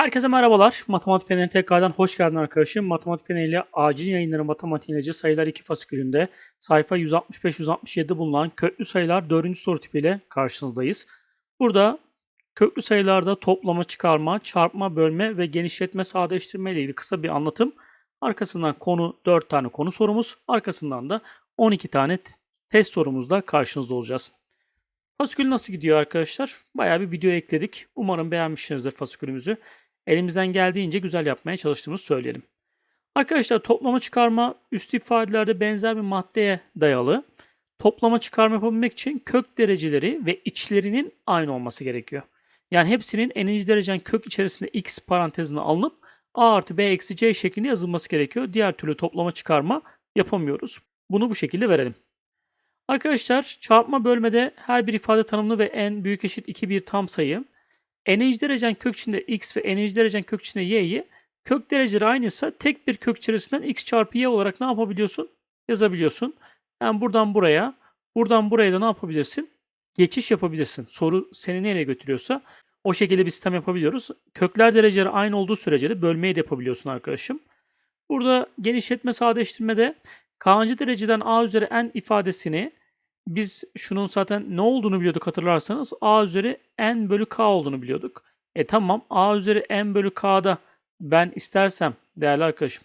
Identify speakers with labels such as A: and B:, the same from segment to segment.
A: Herkese merhabalar. Matematik Feneri tekrardan hoş geldin arkadaşım. Matematik Feneri ile acil yayınları matematik ilacı sayılar 2 fasikülünde sayfa 165-167 bulunan köklü sayılar 4. soru tipiyle karşınızdayız. Burada köklü sayılarda toplama, çıkarma, çarpma, bölme ve genişletme, sadeleştirme ile ilgili kısa bir anlatım. Arkasından konu 4 tane konu sorumuz. Arkasından da 12 tane test sorumuzla karşınızda olacağız. Fasikül nasıl gidiyor arkadaşlar? Bayağı bir video ekledik. Umarım beğenmişsinizdir fasikülümüzü. Elimizden geldiğince güzel yapmaya çalıştığımızı söyleyelim. Arkadaşlar toplama çıkarma üst ifadelerde benzer bir maddeye dayalı. Toplama çıkarma yapabilmek için kök dereceleri ve içlerinin aynı olması gerekiyor. Yani hepsinin n'inci derecen kök içerisinde x parantezine alınıp a artı b eksi c şeklinde yazılması gerekiyor. Diğer türlü toplama çıkarma yapamıyoruz. Bunu bu şekilde verelim. Arkadaşlar çarpma bölmede her bir ifade tanımlı ve n büyük eşit 2 bir tam sayı. N'inci derecen kök içinde x ve n'inci derecen kök içinde y'yi kök dereceleri aynıysa tek bir kök içerisinden x çarpı y olarak ne yapabiliyorsun? Yazabiliyorsun. Yani buradan buraya, buradan buraya da ne yapabilirsin? Geçiş yapabilirsin. Soru seni nereye götürüyorsa o şekilde bir sistem yapabiliyoruz. Kökler dereceleri aynı olduğu sürece de bölmeyi de yapabiliyorsun arkadaşım. Burada genişletme sadeleştirmede kaçıncı dereceden a üzeri n ifadesini biz şunun zaten ne olduğunu biliyorduk hatırlarsanız. a üzeri n bölü k olduğunu biliyorduk. E tamam a üzeri n bölü k'da ben istersem değerli arkadaşım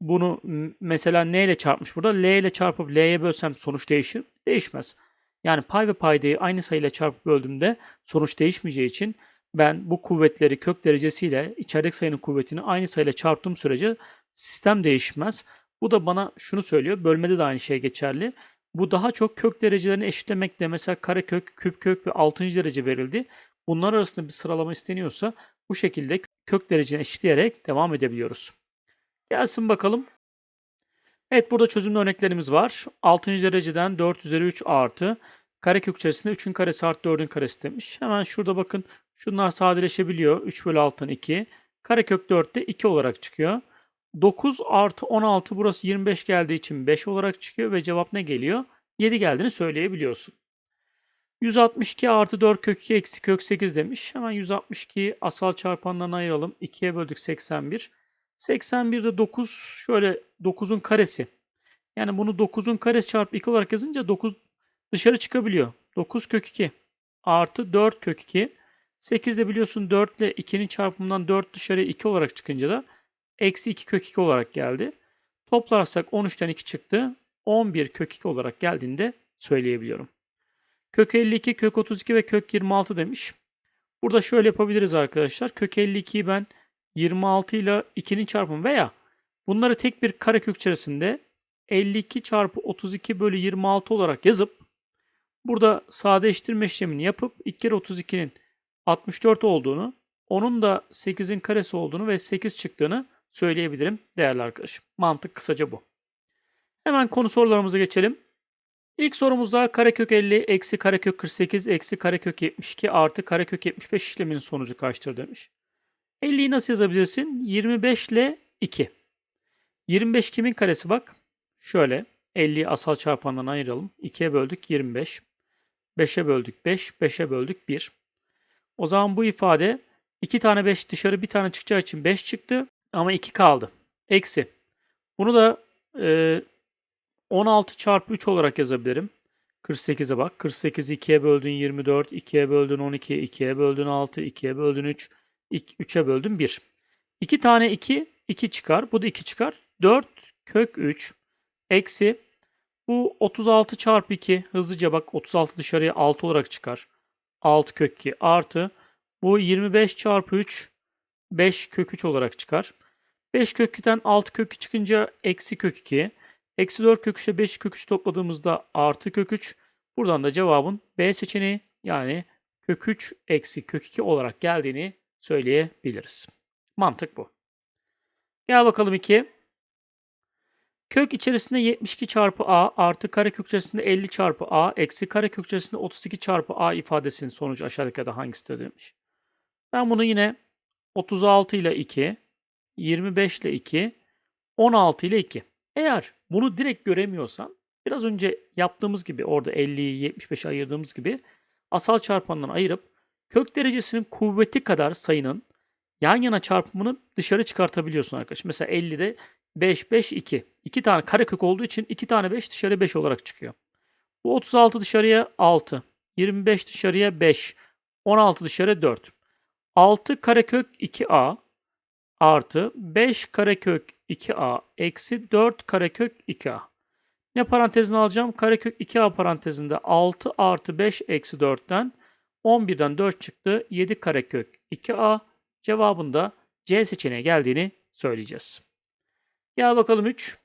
A: bunu mesela n ile çarpmış burada. L ile çarpıp l'ye bölsem sonuç değişir. Değişmez. Yani pay ve paydayı aynı sayıyla çarpıp böldüğümde sonuç değişmeyeceği için ben bu kuvvetleri kök derecesiyle içerideki sayının kuvvetini aynı sayıyla çarptığım sürece sistem değişmez. Bu da bana şunu söylüyor. Bölmede de aynı şey geçerli. Bu daha çok kök derecelerini eşitlemekle mesela karekök, küp kök ve 6. derece verildi. Bunlar arasında bir sıralama isteniyorsa bu şekilde kök dereceni eşitleyerek devam edebiliyoruz. Gelsin bakalım. Evet burada çözümlü örneklerimiz var. 6. dereceden 4 üzeri 3 artı karekök içerisinde 3'ün karesi artı 4'ün karesi demiş. Hemen şurada bakın şunlar sadeleşebiliyor. 3 bölü 6'dan 2. Karekök 4 de 2 olarak çıkıyor. 9 artı 16 burası 25 geldiği için 5 olarak çıkıyor ve cevap ne geliyor? 7 geldiğini söyleyebiliyorsun. 162 artı 4 kök 2 eksi kök 8 demiş. Hemen 162'yi asal çarpanlarına ayıralım. 2'ye böldük 81. 81'de 9 şöyle 9'un karesi. Yani bunu 9'un karesi çarpı 2 olarak yazınca 9 dışarı çıkabiliyor. 9 kök 2 artı 4 kök 2. 8 de biliyorsun 4 ile 2'nin çarpımından 4 dışarı 2 olarak çıkınca da eksi 2 kök 2 olarak geldi. Toplarsak 13'ten 2 çıktı. 11 kök 2 olarak geldiğinde söyleyebiliyorum. Kök 52, kök 32 ve kök 26 demiş. Burada şöyle yapabiliriz arkadaşlar. Kök 52'yi ben 26 ile 2'nin çarpımı veya bunları tek bir karekök içerisinde 52 çarpı 32 bölü 26 olarak yazıp burada sadeleştirme işlemini yapıp 2 kere 32'nin 64 olduğunu, onun da 8'in karesi olduğunu ve 8 çıktığını söyleyebilirim değerli arkadaşım. Mantık kısaca bu. Hemen konu sorularımıza geçelim. İlk sorumuzda karekök 50 eksi karekök 48 eksi karekök 72 artı karekök 75 işleminin sonucu kaçtır demiş. 50'yi nasıl yazabilirsin? 25 ile 2. 25 kimin karesi bak? Şöyle 50'yi asal çarpandan ayıralım. 2'ye böldük 25. 5'e böldük 5. 5'e böldük 1. O zaman bu ifade 2 tane 5 dışarı bir tane çıkacağı için 5 çıktı. Ama 2 kaldı. Eksi. Bunu da e, 16 çarpı 3 olarak yazabilirim. 48'e bak. 48'i 2'ye böldün 24, 2'ye böldün 12, 2'ye böldün 6, 2'ye böldün 3, 3'e böldün 1. 2 tane 2, 2 çıkar. Bu da 2 çıkar. 4 kök 3 eksi bu 36 çarpı 2 hızlıca bak 36 dışarıya 6 olarak çıkar. 6 kök 2 artı bu 25 çarpı 3 5 kök 3 olarak çıkar. 5 kök 2'den 6 kök 2 çıkınca eksi kök 2. Eksi 4 kök 3 ile 5 kök 3 topladığımızda artı kök 3. Buradan da cevabın B seçeneği yani kök 3 eksi kök 2 olarak geldiğini söyleyebiliriz. Mantık bu. Gel bakalım 2. Kök içerisinde 72 çarpı a artı karekök içerisinde 50 çarpı a eksi karekök içerisinde 32 çarpı a ifadesinin sonucu aşağıdakilerden hangisidir demiş. Ben bunu yine 36 ile 2, 25 ile 2, 16 ile 2. Eğer bunu direkt göremiyorsan biraz önce yaptığımız gibi orada 50'yi 75'e ayırdığımız gibi asal çarpandan ayırıp kök derecesinin kuvveti kadar sayının yan yana çarpımını dışarı çıkartabiliyorsun arkadaş. Mesela 50'de 5, 5, 2. 2 tane karekök olduğu için 2 tane 5 dışarı 5 olarak çıkıyor. Bu 36 dışarıya 6. 25 dışarıya 5. 16 dışarı 4. 6 karekök 2a artı 5 karekök 2a eksi 4 karekök 2a. Ne parantezine alacağım? Karekök 2a parantezinde 6 artı 5 eksi 4'ten 11'den 4 çıktı. 7 karekök 2a cevabında C seçeneği geldiğini söyleyeceğiz. Gel bakalım 3.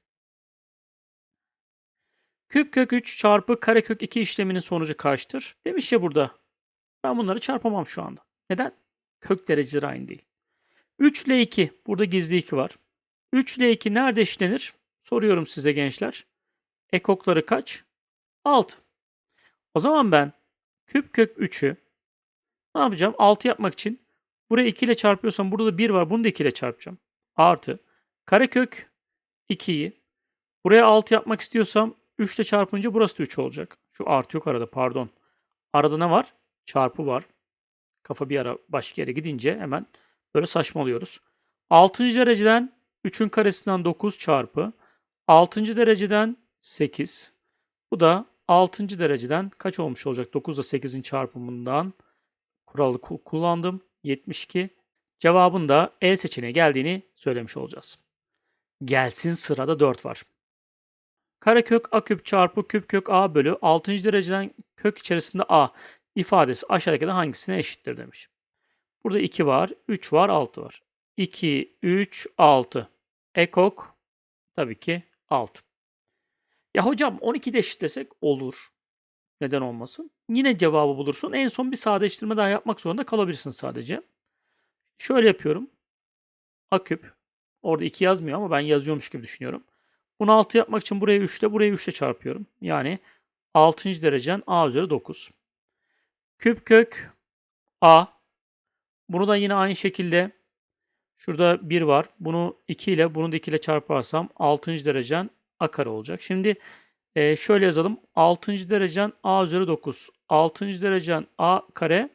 A: Küp kök 3 çarpı karekök 2 işleminin sonucu kaçtır? Demiş ya burada. Ben bunları çarpamam şu anda. Neden? Kök dereceleri aynı değil. 3 ile 2. Burada gizli 2 var. 3 ile 2 nerede işlenir? Soruyorum size gençler. Ekokları kaç? 6. O zaman ben küp kök 3'ü ne yapacağım? 6 yapmak için buraya 2 ile çarpıyorsam burada da 1 var. Bunu da 2 ile çarpacağım. Artı karekök 2'yi buraya 6 yapmak istiyorsam 3 ile çarpınca burası da 3 olacak. Şu artı yok arada pardon. Arada ne var? Çarpı var. Kafa bir ara başka yere gidince hemen böyle saçmalıyoruz. 6. dereceden 3'ün karesinden 9 çarpı 6. dereceden 8. Bu da 6. dereceden kaç olmuş olacak? 9 ile 8'in çarpımından kuralı ku- kullandım. 72. Cevabın da E seçeneği geldiğini söylemiş olacağız. Gelsin sırada 4 var. Karekök a küp çarpı küp kök a bölü 6. dereceden kök içerisinde a ifadesi aşağıdakilerden hangisine eşittir demiş. Burada 2 var, 3 var, 6 var. 2, 3, 6. Ekok tabii ki 6. Ya hocam 12 de eşitlesek olur. Neden olmasın? Yine cevabı bulursun. En son bir sadeleştirme daha yapmak zorunda kalabilirsin sadece. Şöyle yapıyorum. A küp. Orada 2 yazmıyor ama ben yazıyormuş gibi düşünüyorum. Bunu 6 yapmak için buraya 3 ile buraya 3 ile çarpıyorum. Yani 6. derecen a üzeri 9. Küp kök a. Bunu da yine aynı şekilde şurada 1 var. Bunu 2 ile bunu da 2 ile çarparsam 6. derecen a kare olacak. Şimdi e, şöyle yazalım. 6. derecen a üzeri 9. 6. derecen a kare.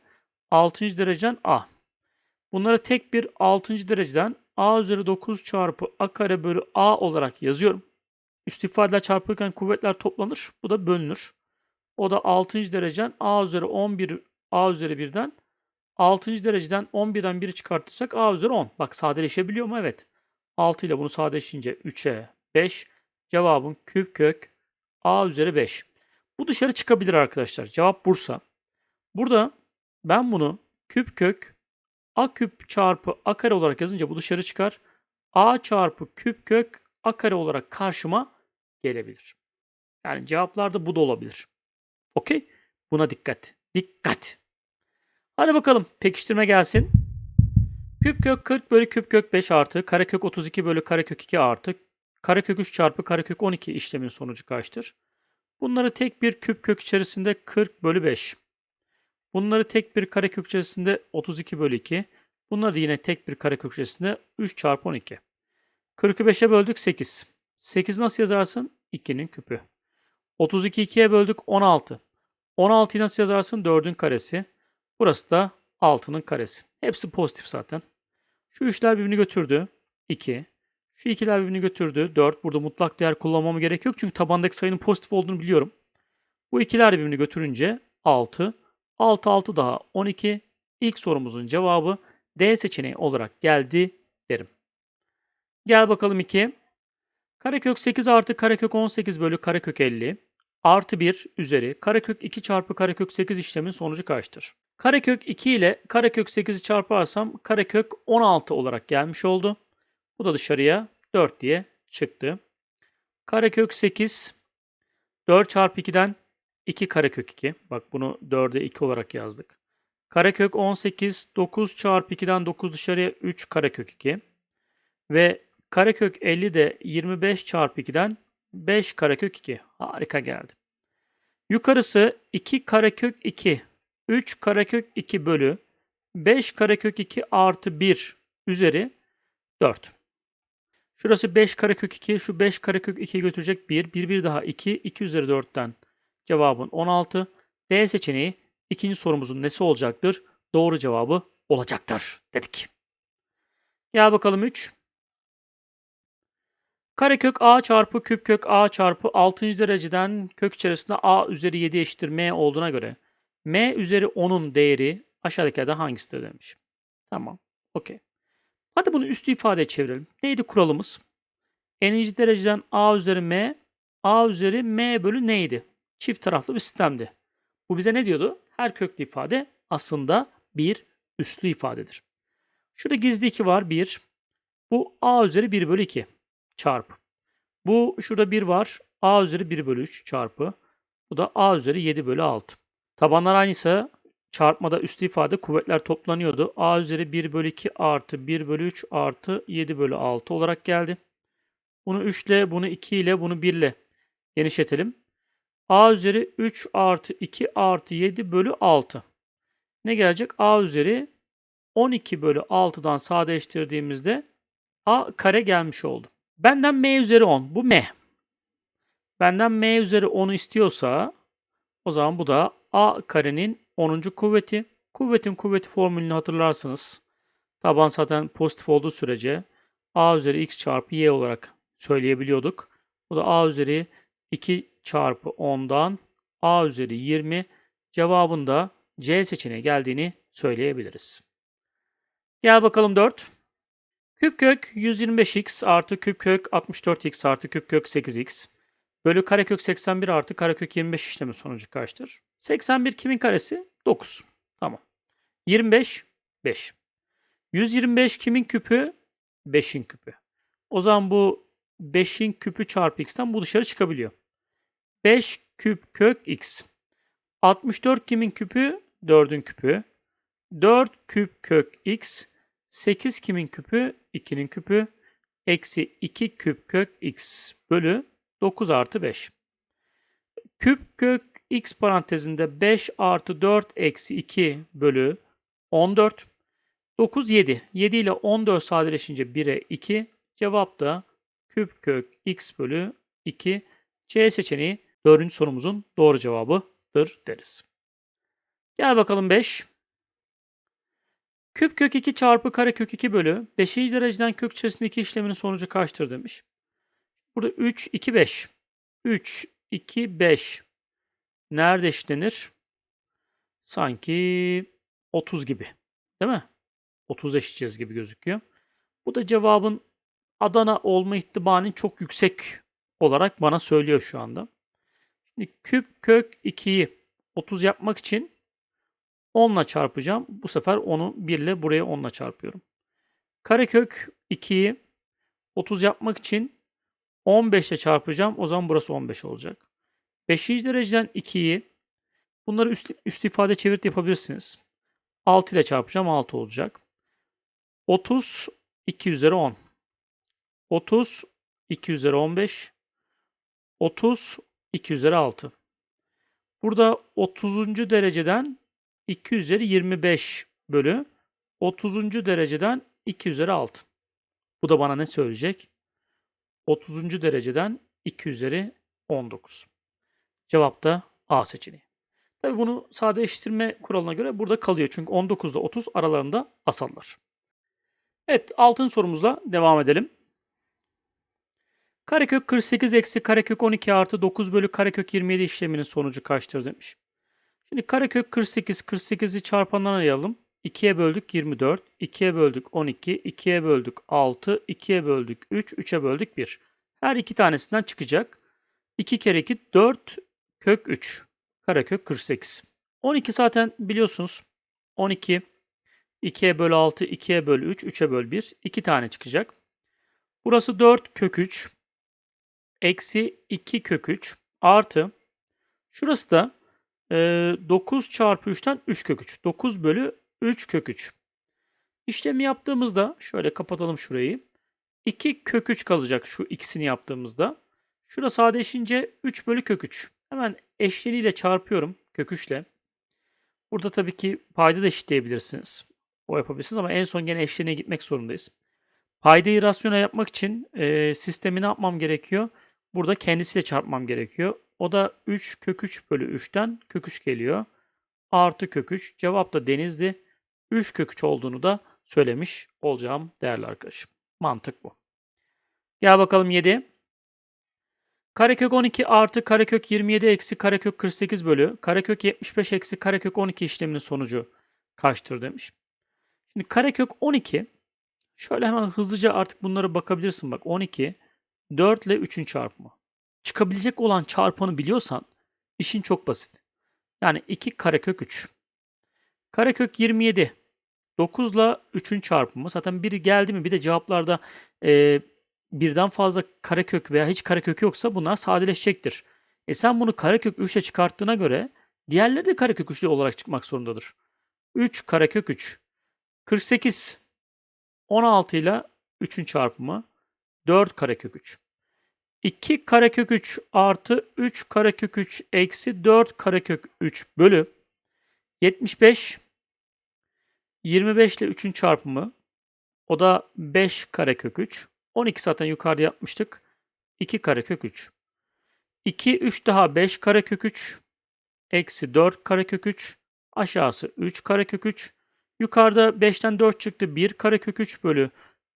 A: 6. derecen a. Bunları tek bir 6. dereceden a üzeri 9 çarpı a kare bölü a olarak yazıyorum. Üst ifadeler çarpılırken kuvvetler toplanır. Bu da bölünür. O da 6. derecen a üzeri 11 a üzeri 1'den 6. dereceden 11'den 1'i çıkartırsak a üzeri 10. Bak sadeleşebiliyor mu? Evet. 6 ile bunu sadeleşince 3'e 5. Cevabın küp kök a üzeri 5. Bu dışarı çıkabilir arkadaşlar. Cevap Bursa. Burada ben bunu küp kök a küp çarpı a kare olarak yazınca bu dışarı çıkar. a çarpı küp kök a kare olarak karşıma gelebilir. Yani cevaplarda bu da olabilir. Okey? Buna dikkat. Dikkat. Hadi bakalım pekiştirme gelsin. Küp kök 40 bölü küp kök 5 artı karekök 32 bölü karekök 2 artı karekök 3 çarpı karekök 12 işlemin sonucu kaçtır? Bunları tek bir küp kök içerisinde 40 bölü 5. Bunları tek bir karekök içerisinde 32 bölü 2. Bunları da yine tek bir karekök içerisinde 3 çarpı 12. 40'ı 5'e böldük 8. 8 nasıl yazarsın? 2'nin küpü. 32 2'ye böldük 16. 16'yı nasıl yazarsın? 4'ün karesi. Burası da 6'nın karesi. Hepsi pozitif zaten. Şu üçler birbirini götürdü. 2. Şu ikiler birbirini götürdü. 4. Burada mutlak değer kullanmama gerek yok. Çünkü tabandaki sayının pozitif olduğunu biliyorum. Bu ikiler birbirini götürünce 6. 6 6 daha 12. İlk sorumuzun cevabı D seçeneği olarak geldi derim. Gel bakalım 2. Karekök 8 artı karekök 18 bölü karekök 50 artı 1 üzeri karekök 2 çarpı karekök 8 işlemin sonucu kaçtır? Karekök 2 ile karekök 8'i çarparsam karekök 16 olarak gelmiş oldu. Bu da dışarıya 4 diye çıktı. Karekök 8 4 çarpı 2'den 2 karekök 2. Bak bunu 4'e 2 olarak yazdık. Karekök 18 9 çarpı 2'den 9 dışarıya 3 karekök 2. Ve karekök 50 de 25 çarpı 2'den 5 karekök 2. Harika geldi. Yukarısı 2 karekök 2. 3 karekök 2 bölü 5 karekök 2 artı 1 üzeri 4. Şurası 5 karekök 2. Şu 5 karekök 2'yi götürecek 1. 1 1 daha 2. 2 üzeri 4'ten cevabın 16. D seçeneği ikinci sorumuzun nesi olacaktır? Doğru cevabı olacaktır dedik. Gel bakalım 3. Karekök a çarpı küp kök a çarpı 6. dereceden kök içerisinde a üzeri 7 eşittir m olduğuna göre m üzeri 10'un değeri aşağıdakilerden hangisidir demiş. Tamam. Okey. Hadi bunu üstü ifadeye çevirelim. Neydi kuralımız? N'inci dereceden a üzeri m, a üzeri m bölü neydi? Çift taraflı bir sistemdi. Bu bize ne diyordu? Her köklü ifade aslında bir üslü ifadedir. Şurada gizli 2 var 1. Bu a üzeri 1 bölü 2 çarpı. Bu şurada 1 var. a üzeri 1 bölü 3 çarpı. Bu da a üzeri 7 bölü 6. Tabanlar aynıysa çarpmada üstü ifade kuvvetler toplanıyordu. a üzeri 1 bölü 2 artı 1 bölü 3 artı 7 bölü 6 olarak geldi. Bunu 3 ile, bunu 2 ile, bunu 1 ile genişletelim. a üzeri 3 artı 2 artı 7 bölü 6. Ne gelecek? a üzeri 12 bölü 6'dan sadeleştirdiğimizde a kare gelmiş oldu. Benden m üzeri 10. Bu m. Benden m üzeri 10'u istiyorsa o zaman bu da a karenin 10. kuvveti. Kuvvetin kuvveti formülünü hatırlarsınız. Taban zaten pozitif olduğu sürece a üzeri x çarpı y olarak söyleyebiliyorduk. Bu da a üzeri 2 çarpı 10'dan a üzeri 20 cevabında C seçeneği geldiğini söyleyebiliriz. Gel bakalım 4. Küp kök 125x artı küp kök 64x artı küp kök 8x bölü karekök 81 artı karekök 25 işlemi sonucu kaçtır? 81 kimin karesi? 9. Tamam. 25 5. 125 kimin küpü? 5'in küpü. O zaman bu 5'in küpü çarpı x'ten bu dışarı çıkabiliyor. 5 küp kök x. 64 kimin küpü? 4'ün küpü. 4 küp kök x. 8 kimin küpü? 2'nin küpü. Eksi 2 küp kök x bölü 9 artı 5. Küp kök x parantezinde 5 artı 4 eksi 2 bölü 14. 9 7. 7 ile 14 sadeleşince 1'e 2. Cevap da küp kök x bölü 2. C seçeneği 4. sorumuzun doğru cevabıdır deriz. Gel bakalım 5. Küp kök 2 çarpı kare kök 2 bölü 5. dereceden kök içerisindeki işleminin sonucu kaçtır demiş. Burada 3, 2, 5. 3, 2, 5. Nerede işlenir? Sanki 30 gibi. Değil mi? 30 eşiteceğiz gibi gözüküyor. Bu da cevabın Adana olma ihtimalinin çok yüksek olarak bana söylüyor şu anda. Şimdi küp kök 2'yi 30 yapmak için 10 ile çarpacağım. Bu sefer onu 1 ile buraya 10 ile çarpıyorum. Karekök 2'yi 30 yapmak için 15 ile çarpacağım. O zaman burası 15 olacak. 5. dereceden 2'yi bunları üst, üst ifade çevirt yapabilirsiniz. 6 ile çarpacağım 6 olacak. 30 2 üzeri 10. 30 2 üzeri 15. 30 2 üzeri 6. Burada 30. dereceden 2 üzeri 25 bölü 30. dereceden 2 üzeri 6. Bu da bana ne söyleyecek? 30. dereceden 2 üzeri 19. Cevap da A seçeneği. Tabi bunu sadeleştirme kuralına göre burada kalıyor. Çünkü 19 ile 30 aralarında asallar. Evet altın sorumuzla devam edelim. Karekök 48 eksi karekök 12 artı 9 bölü karekök 27 işleminin sonucu kaçtır demiş. Şimdi karekök 48, 48'i çarpandan ayıralım. 2'ye böldük 24, 2'ye böldük 12, 2'ye böldük 6, 2'ye böldük 3, 3'e böldük 1. Her iki tanesinden çıkacak. 2 kere 2 4 kök 3. Karekök 48. 12 zaten biliyorsunuz. 12 2'ye böl 6, 2'ye böl 3, 3'e böl 1. 2 tane çıkacak. Burası 4 kök 3. Eksi 2 kök 3 artı. Şurası da e, 9 çarpı 3'ten 3 kök 3. 9 bölü 3 kök 3. İşlemi yaptığımızda şöyle kapatalım şurayı. 2 kök 3 kalacak şu ikisini yaptığımızda. Şurası sadeleşince 3 bölü kök 3. Hemen eşleniyle çarpıyorum kök 3 ile. Burada tabii ki payda da eşitleyebilirsiniz. O yapabilirsiniz ama en son gene eşleniğe gitmek zorundayız. Paydayı rasyonel yapmak için e, sistemi ne yapmam gerekiyor? Burada kendisiyle çarpmam gerekiyor. O da 3 kök 3 bölü 3'ten kök 3 geliyor. Artı kök 3. Cevap da denizdi. 3 kök 3 olduğunu da söylemiş olacağım değerli arkadaşım. Mantık bu. Gel bakalım 7. Karekök 12 artı karekök 27 eksi karekök 48 bölü karekök 75 eksi karekök 12 işleminin sonucu kaçtır demiş. Şimdi karekök 12 şöyle hemen hızlıca artık bunlara bakabilirsin bak 12 4 ile 3'ün çarpımı. Çıkabilecek olan çarpanı biliyorsan işin çok basit. Yani 2 karekök 3. Karekök 27 9 ile 3'ün çarpımı. Zaten biri geldi mi bir de cevaplarda e, birden fazla karekök veya hiç karekök yoksa bunlar sadeleşecektir. E sen bunu karekök 3 ile çıkarttığına göre diğerleri de karekök 3 olarak çıkmak zorundadır. 3 karekök 3. 48 16 ile 3'ün çarpımı 4 karekök 3. 2 karekök 3 artı 3 karekök 3 eksi 4 karekök 3 bölü 75 25 ile 3'ün çarpımı o da 5 karekök 3. 12 zaten yukarıda yapmıştık. 2 karekök 3. 2, 3 daha 5 karekök 3. Eksi 4 karekök 3. Aşağısı 3 karekök 3. Yukarıda 5'ten 4 çıktı. 1 karekök 3 bölü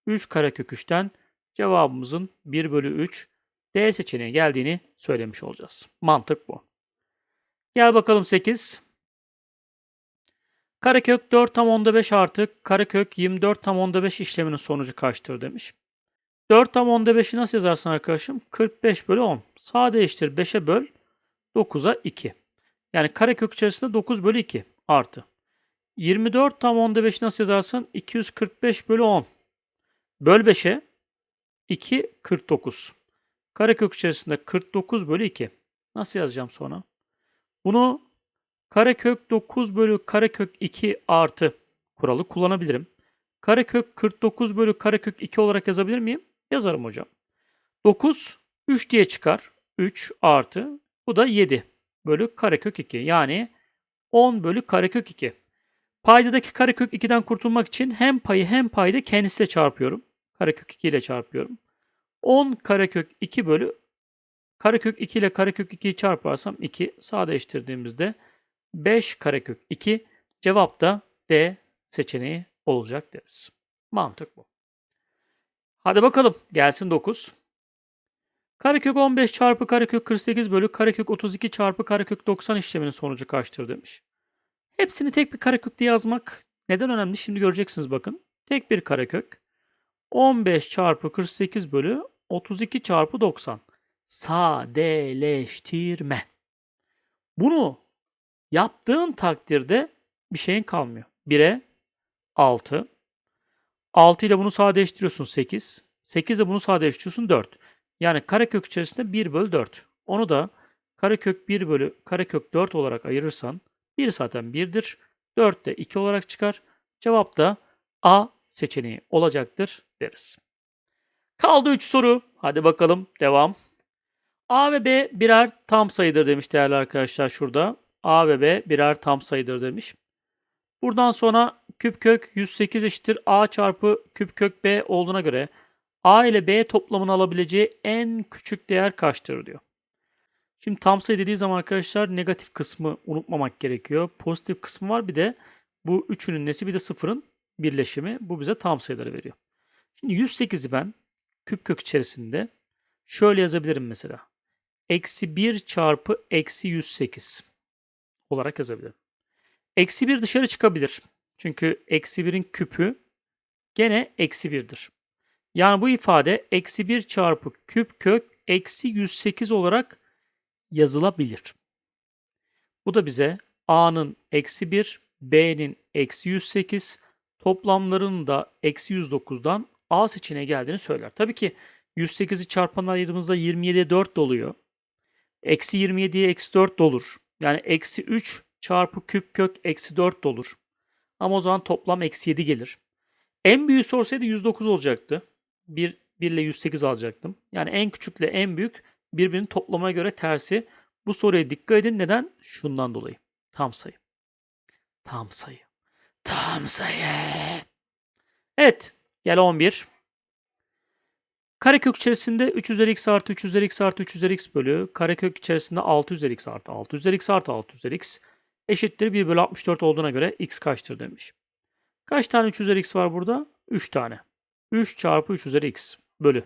A: 3 karekök 3'ten cevabımızın 1 bölü 3 D seçeneği geldiğini söylemiş olacağız. Mantık bu. Gel bakalım 8. Karekök 4 tam onda 5 artı karekök 24 tam onda 5 işleminin sonucu kaçtır demiş. 4 tam onda 5'i nasıl yazarsın arkadaşım? 45 bölü 10. Sadeleştir 5'e böl 9'a 2. Yani karekök içerisinde 9 bölü 2 artı. 24 tam onda 5'i nasıl yazarsın? 245 bölü 10. Böl 5'e 2 49. Karekök içerisinde 49 bölü 2. Nasıl yazacağım sonra? Bunu karekök 9 bölü karekök 2 artı kuralı kullanabilirim. Karekök 49 bölü karekök 2 olarak yazabilir miyim? Yazarım hocam. 9 3 diye çıkar. 3 artı bu da 7 bölü karekök 2. Yani 10 bölü karekök 2. Paydadaki karekök 2'den kurtulmak için hem payı hem payda kendisiyle çarpıyorum. Karekök 2 ile çarpıyorum. 10 karekök 2 bölü karekök 2 ile karekök 2'yi çarparsam 2 sadeleştirdiğimizde 5 karekök 2 cevap da D seçeneği olacak deriz. Mantık bu. Hadi bakalım gelsin 9. Karekök 15 çarpı karekök 48 bölü karekök 32 çarpı karekök 90 işleminin sonucu kaçtır demiş. Hepsini tek bir karekök diye yazmak neden önemli şimdi göreceksiniz bakın. Tek bir karekök 15 çarpı 48 bölü 32 çarpı 90. Sadeleştirme. Bunu yaptığın takdirde bir şeyin kalmıyor. 1'e 6. 6 ile bunu sadeleştiriyorsun 8. 8 ile bunu sadeleştiriyorsun 4. Yani karekök içerisinde 1 bölü 4. Onu da karekök 1 bölü karekök 4 olarak ayırırsan 1 zaten 1'dir. 4 de 2 olarak çıkar. Cevap da A seçeneği olacaktır deriz. Kaldı 3 soru. Hadi bakalım devam. A ve B birer tam sayıdır demiş değerli arkadaşlar şurada. A ve B birer tam sayıdır demiş. Buradan sonra küp kök 108 eşittir A çarpı küp kök B olduğuna göre A ile B toplamını alabileceği en küçük değer kaçtır diyor. Şimdi tam sayı dediği zaman arkadaşlar negatif kısmı unutmamak gerekiyor. Pozitif kısmı var bir de bu üçünün nesi bir de sıfırın birleşimi. Bu bize tam sayıları veriyor. Şimdi 108'i ben küp kök içerisinde şöyle yazabilirim mesela. Eksi 1 çarpı eksi 108 olarak yazabilirim. Eksi 1 dışarı çıkabilir. Çünkü eksi 1'in küpü gene eksi 1'dir. Yani bu ifade eksi 1 çarpı küp kök eksi 108 olarak yazılabilir. Bu da bize a'nın eksi 1, b'nin eksi 108, toplamlarının da eksi 109'dan a seçeneğe geldiğini söyler. Tabii ki 108'i çarpan ayırdığımızda 27'ye 4 doluyor. Eksi 27'ye eksi 4 dolur. Yani eksi 3 çarpı küp kök eksi 4 olur. Ama o zaman toplam eksi 7 gelir. En büyüğü sorsaydı 109 olacaktı. 1, 1 ile 108 alacaktım. Yani en küçükle en büyük birbirinin toplamaya göre tersi. Bu soruya dikkat edin. Neden? Şundan dolayı. Tam sayı. Tam sayı. Tam sayı. Evet. Gel 11. Karekök içerisinde 3 üzeri x artı 3 üzeri x artı 3 üzeri x bölü karekök içerisinde 6 üzeri x artı 6 üzeri x artı 6 üzeri x eşittir 1 bölü 64 olduğuna göre x kaçtır demiş. Kaç tane 3 üzeri x var burada? 3 tane. 3 çarpı 3 üzeri x bölü.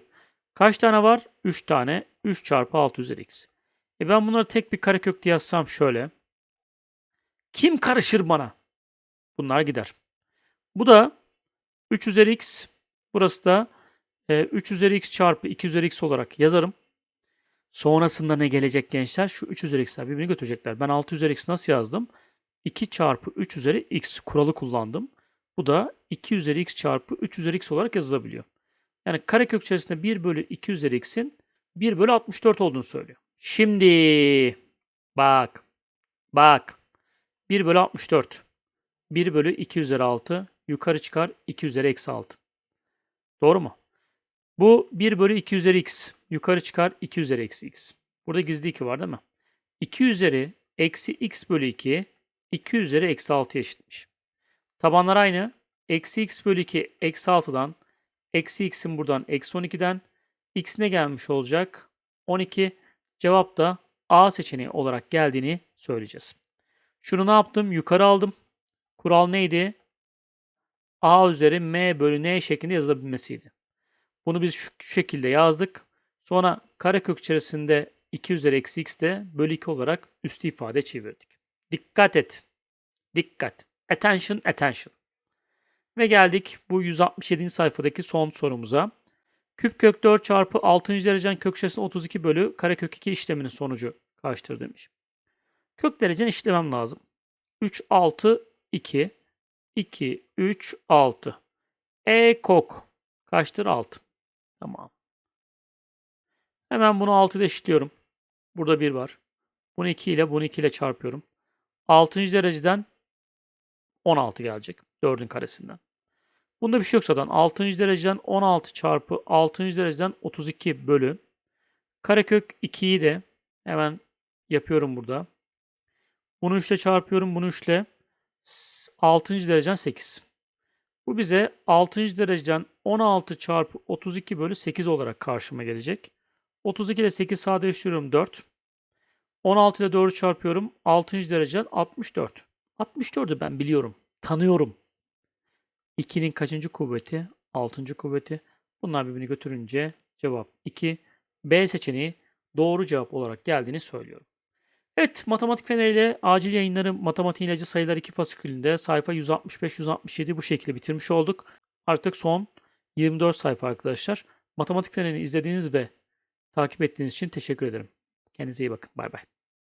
A: Kaç tane var? 3 tane. 3 çarpı 6 üzeri x. E ben bunları tek bir karekök diye yazsam şöyle. Kim karışır bana? Bunlar gider. Bu da 3 üzeri x. Burası da e, 3 üzeri x çarpı 2 üzeri x olarak yazarım. Sonrasında ne gelecek gençler? Şu 3 üzeri x'ler birbirini götürecekler. Ben 6 üzeri x nasıl yazdım? 2 çarpı 3 üzeri x kuralı kullandım. Bu da 2 üzeri x çarpı 3 üzeri x olarak yazılabiliyor. Yani karekök içerisinde 1 bölü 2 üzeri x'in 1 bölü 64 olduğunu söylüyor. Şimdi bak bak 1 bölü 64 1 bölü 2 üzeri 6 yukarı çıkar 2 üzeri eksi 6. Doğru mu? Bu 1 bölü 2 üzeri x yukarı çıkar 2 üzeri eksi x. Burada gizli 2 var değil mi? 2 üzeri eksi x bölü 2 2 üzeri eksi 6 eşitmiş. Tabanlar aynı. Eksi x bölü 2 eksi 6'dan eksi x'in buradan eksi 12'den x ne gelmiş olacak? 12. Cevap da A seçeneği olarak geldiğini söyleyeceğiz. Şunu ne yaptım? Yukarı aldım. Kural neydi? A üzeri M bölü N şeklinde yazılabilmesiydi. Bunu biz şu şekilde yazdık. Sonra karekök içerisinde 2 üzeri eksi x de bölü 2 olarak üstü ifade çevirdik. Dikkat et. Dikkat. Attention, attention. Ve geldik bu 167. sayfadaki son sorumuza. Küp kök 4 çarpı 6. derecen kök içerisinde 32 bölü karekök 2 işleminin sonucu kaçtır demiş. Kök derecen işlemem lazım. 3, 6, 2, 2, 3, 6. E kok kaçtır? 6. Tamam. Hemen bunu 6 ile eşitliyorum. Burada 1 var. Bunu 2 ile bunu 2 ile çarpıyorum. 6. dereceden 16 gelecek. 4'ün karesinden. Bunda bir şey yok zaten. 6. dereceden 16 çarpı 6. dereceden 32 bölü. Karekök 2'yi de hemen yapıyorum burada. Bunu 3 ile çarpıyorum. Bunu 3 ile 6. dereceden 8. Bu bize 6. dereceden 16 çarpı 32 bölü 8 olarak karşıma gelecek. 32 ile 8 sadeleştiriyorum 4. 16 ile 4'ü çarpıyorum. 6. dereceden 64. 64'ü ben biliyorum. Tanıyorum. 2'nin kaçıncı kuvveti? 6. kuvveti. Bunlar birbirini götürünce cevap 2. B seçeneği doğru cevap olarak geldiğini söylüyorum. Evet, matematik feneriyle acil yayınları matematik ilacı sayılar 2 fasikülünde sayfa 165-167 bu şekilde bitirmiş olduk. Artık son 24 sayfa arkadaşlar. Matematik fenerini izlediğiniz ve takip ettiğiniz için teşekkür ederim. Kendinize iyi bakın. Bay bay.